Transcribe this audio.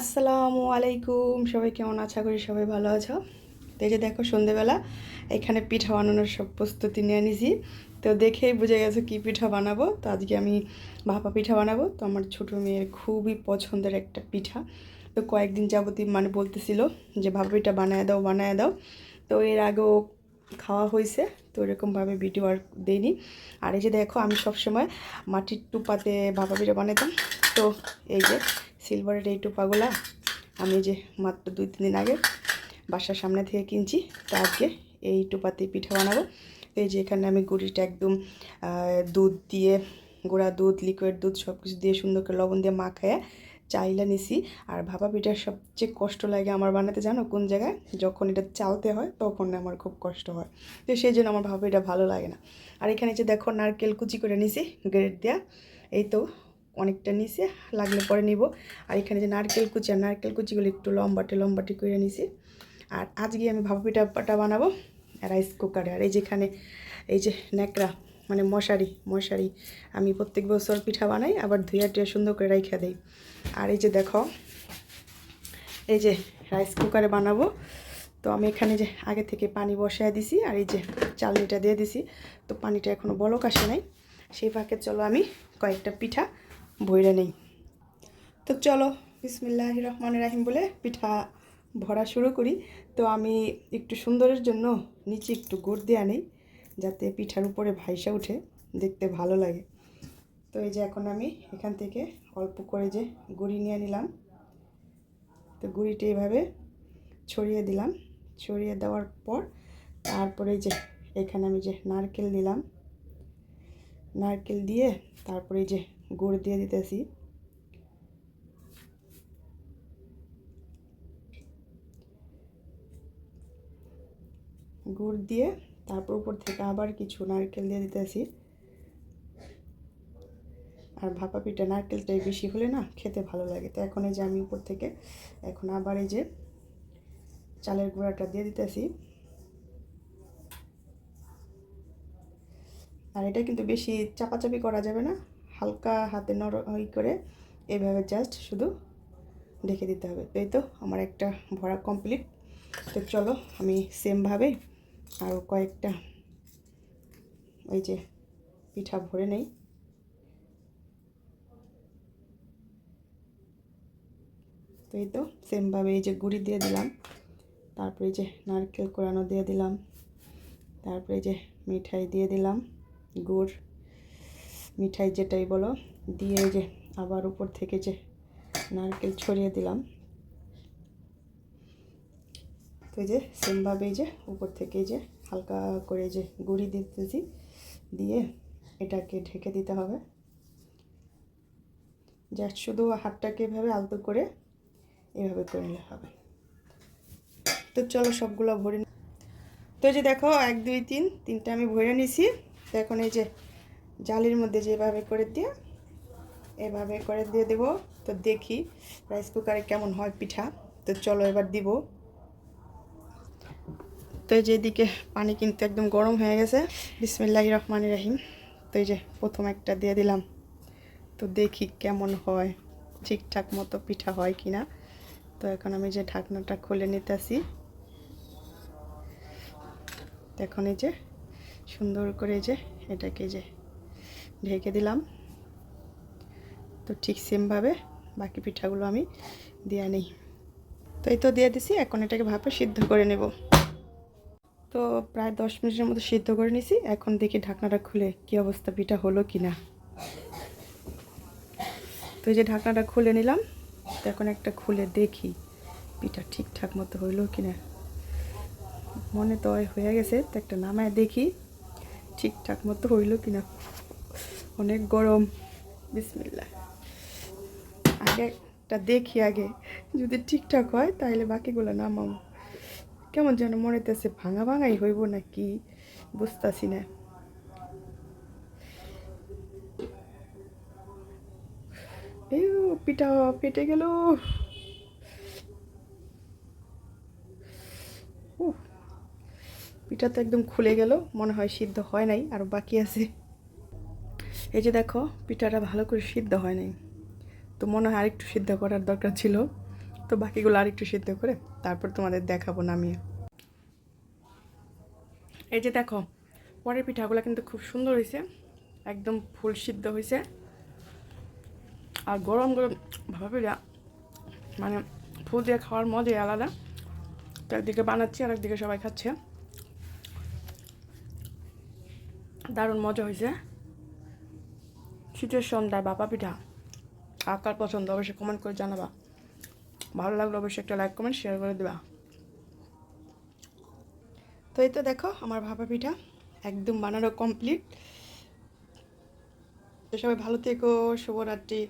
আসসালামু আলাইকুম। সবাই কেমন আশা করি সবাই ভালো আছো। তো এই যে দেখো সন্ধেবেলা, এখানে পিঠা বানানোর সব প্রস্তুতি নিয়ে নিছি। তো দেখেই বুঝে গেছে কি পিঠা বানাবো। তো আজকে আমি ভাপা পিঠা বানাবো। তো আমার ছোটো মেয়ের খুবই পছন্দের একটা পিঠা। তো কয়েকদিন যাবতীয় মানে বলতেছিল যে, ভাপা পিঠা বানায় দাও বানায় দাও। তো এর আগেও খাওয়া হয়েছে। তো এরকমভাবে ভিডিও আর দিইনি। আর এই যে দেখো, আমি সবসময় মাটির টুপাতে ভাপা পিঠা বানাতাম তো এই যে সিলভারের এই টুপাগুলা আমি যে মাত্র দুই, তিন দিন আগে বাসার সামনে থেকে কিনছি, তো আজকে এই টুপাতে পিঠা বানাবো। এই যে এখানে আমি গুড়িটা একদম দুধ দিয়ে, গুঁড়া দুধ লিকুইড দুধ সব কিছু দিয়ে সুন্দর করে লবণ দিয়ে মাখায় চাইলা নিছি। আর ভাপা পিঠার সবচেয়ে কষ্ট লাগে আমার বানাতে, জানো কোন জায়গায়? যখন এটা চালতে হয়, তখন আমার খুব কষ্ট হয়। তো সেই জন্য আমার ভাপা পিঠা ভালো লাগে না। আর এখানে যে দেখো নারকেল কুচি করে নিছি গ্রেড দেওয়া এই তো অনেকটা নিচে লাগলে পরে নিব। আর এখানে যে নারকেল কুচি, আর নারকেল কুচিগুলো একটু লম্বাটে লম্বাটে করে নিছি। আর আজকে আমি ভাপা পিঠাটা বানাবো রাইস কুকারে। আর এই যেখানে এই যে ন্যাকড়া মানে মশারি মশারি, আমি প্রত্যেক বছর পিঠা বানাই, আবার ধুইয়া টুয়া সুন্দর করে রাইখা দেই। আর এই যে দেখো, এই যে রাইস কুকারে বানাবো। তো আমি এখানে যে আগে থেকে পানি বসায় দিছি, আর এই যে চালনিটা দিয়ে দিছি। তো পানিটা এখনও বলক আসে নাই। সেই ফাঁকে চলো আমি কয়েকটা পিঠা ভইরা নেই। তো চলো বিসমিল্লাহ রহমান রাহিম বলে পিঠা ভরা শুরু করি। তো আমি একটু সুন্দরের জন্য নিচে একটু গুড় দিয়ে আনি, যাতে পিঠার উপরে ভাইসা উঠে দেখতে ভালো লাগে। তো এই যে এখন আমি এখান থেকে অল্প করে যে গুড়ি নিয়ে নিলাম। তো গুড়িটা এভাবে ছড়িয়ে দিলাম। ছড়িয়ে দেওয়ার পর তারপরে যে এখানে আমি যে নারকেল দিলাম। নারকেল দিয়ে তারপরে যে গুড় দিয়ে দিতেছি। গুড় দিয়ে তারপর উপর থেকে আবার কিছু নারকেল দিয়ে দিতেছি। আর ভাপা পিঠা নারকেলটাই বেশি হলে না খেতে ভালো লাগে। তো এখন এই যে আমি উপর থেকে এখন আবার এই যে চালের গুঁড়াটা দিয়ে দিতেছি। আর এটা কিন্তু বেশি চাপাচাপি করা যাবে না। হালকা হাতে নর ই করে এইভাবে জাস্ট শুধু ঢেকে দিতে হবে। এই তো আমার একটা ভরা কমপ্লিট তো চলো আমি সেমভাবে আরও কয়েকটা ওই যে পিঠা ভরে নেই। তো এই তো সেমভাবে এই যে গুড়ি দিয়ে দিলাম। তারপরে এই যে নারকেল কোরানো দিয়ে দিলাম। তারপরে এই যে মিঠাই দিয়ে দিলাম, গুড়। মিঠাই যেটাই বলো, দিয়ে যে আবার উপর থেকে যে নারকেল ছড়িয়ে দিলাম। তো যে সেমভাবে যে উপর থেকে যে হালকা করে যে গুঁড়ি দিতেছি, দিয়ে এটাকে ঢেকে দিতে হবে। জাস্ট শুধু হাতটাকে এভাবে আলতো করে এভাবে করে নিলে হবে। তো চলো সবগুলো ভরে তো যে দেখো, এক, দুই, তিন, তিনটা আমি ভরে নিছি। তো এখন এই যে জালির মধ্যে যেভাবে করে দিয়ে, এভাবে করে দিয়ে দেবো। তো দেখি রাইস কুকারে কেমন হয় পিঠা। তো চলো এবার দিব। তো এই যে এদিকে পানি কিন্তু একদম গরম হয়ে গেছে। বিসমিল্লাহ রহমান রাহিম। তো এই যে প্রথম একটা দিয়ে দিলাম। তো দেখি কেমন হয়, ঠিকঠাক মতো পিঠা হয় কি না তো এখন আমি যে ঢাকনাটা খুলে নিতেছি। এখন এই যে সুন্দর করে যে এটাকে যে ঢেকে দিলাম। তো ঠিক সেমভাবে বাকি পিঠাগুলো আমি দিয়ে নিই। তো এই তো দিয়ে দিছি, এখন এটাকে ভাপে সিদ্ধ করে নেব। তো প্রায় দশ মিনিটের মতো সিদ্ধ করে নিছি, এখন দেখি ঢাকনাটা খুলে কি অবস্থা, পিঠা হলো কি না। তো এই যে ঢাকনাটা খুলে নিলাম, তো এখন একটা খুলে দেখি পিঠা ঠিকঠাক মতো হইল কি না। মনে তো হয়ে গেছে, তো একটা নামায় দেখি ঠিকঠাক মতো হইল কি না। অনেক গরম। বিসমিল্লা আগে একটা দেখি আগে। যদি ঠিকঠাক হয় তাহলে বাকিগুলো নামাবো কেমন যেন মনে হইতেছে ভাঙা ভাঙাই হইব না কি বুঝতেছি না। পিঠা ফেটে গেল। পিঠা তো একদম খুলে গেল। মনে হয় সিদ্ধ হয় নাই, আর বাকি আছে। এই যে দেখো, পিঠাটা ভালো করে সিদ্ধ হয় নাই। তো মনে হয় আরেকটু সিদ্ধ করার দরকার ছিল। তো বাকিগুলো আর একটু সিদ্ধ করে তারপর তোমাদের দেখাবো নামিয়ে। এই যে দেখো, পরের পিঠাগুলো কিন্তু খুব সুন্দর হয়েছে। একদম ফুল সিদ্ধ হয়েছে। আর গরম গরম, ভাবে মানে ফুল দিয়ে খাওয়ার মজাই আলাদা। তো একদিকে বানাচ্ছি আর একদিকে সবাই খাচ্ছে। দারুণ মজা হয়েছে। শীতের সন্ধ্যায় বাপা পিঠা আকার পছন্দ অবশ্যই কমেন্ট করে জানাবা। ভালো লাগলে অবশ্যই একটা লাইক কমেন্ট শেয়ার করে দেবা। তো এই তো দেখো, আমার ভাপা পিঠা একদম বানানো কমপ্লিট সবাই ভালো থেকো, শুভরাত্রি।